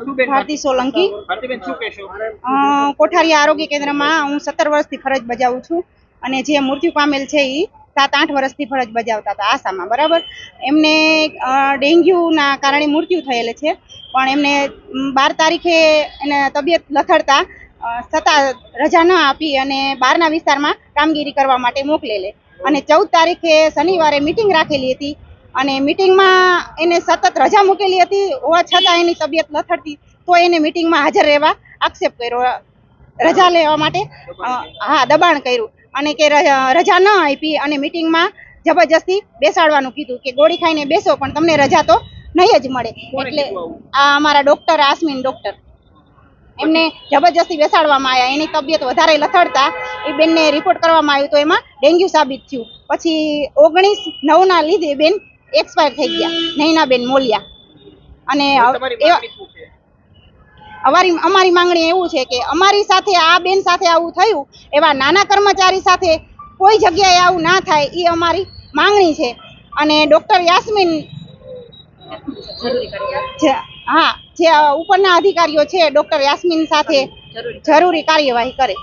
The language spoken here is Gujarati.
ભારતી સોલંકી. કોઠારી આરોગ્ય કેન્દ્રમાં હું સત્તર વર્ષથી ફરજ બજાવું છું અને જે મૃત્યુ પામેલ છે એ સાત આઠ વર્ષથી ફરજ બજાવતા હતા આસામાં બરાબર? એમને ડેન્ગ્યુના કારણે મૃત્યુ થયેલ છે પણ એમને બાર તારીખે એને તબિયત લથડતા સત્તા છતાં રજા ન આપી અને બહારના વિસ્તારમાં કામગીરી કરવા માટે મોકલેલે. અને ચૌદ તારીખે શનિવારે મિટિંગ રાખેલી હતી અને મિટિંગમાં એને સતત રજા મૂકેલી હતી હોવા છતાં એની તબિયત લથડતી તો એને મિટિંગમાં હાજર રહેવા આક્ષેપ કર્યો. રજા લેવા માટે હા દબાણ કર્યું. અને કે રજા ન આપી અને મિટિંગમાં જબરજસ્તી બેસાડવાનું કીધું કે ગોળી ખાઈને બેસો પણ તમને રજા તો નહીં જ મળે. એટલે આ અમારા ડોક્ટર આસમીન ડોક્ટર. એમને જબરજસ્તી બેસાડવામાં આવ્યા. એની તબિયત વધારે લથડતા એ બેનને રિપોર્ટ કરવામાં આવ્યું તો એમાં ડેન્ગ્યુ સાબિત થયું. પછી ઓગણીસ નવના લીધે બેન એક્સપાયર થઈ ગયા. નૈનાબેન મોલિયા. અને અમારી અમારી માંગણી એવું છે કે અમારી સાથે આ બેન સાથે આવું થયું એવા નાના કર્મચારી સાથે કોઈ જગ્યાએ આવું ના થાય એ અમારી માંગણી છે. અને ડોક્ટર યાસ્મીન હા જે ઉપરના અધિકારીઓ છે ડોક્ટર યાસ્મીન સાથે જરૂરી કાર્યવાહી કરે.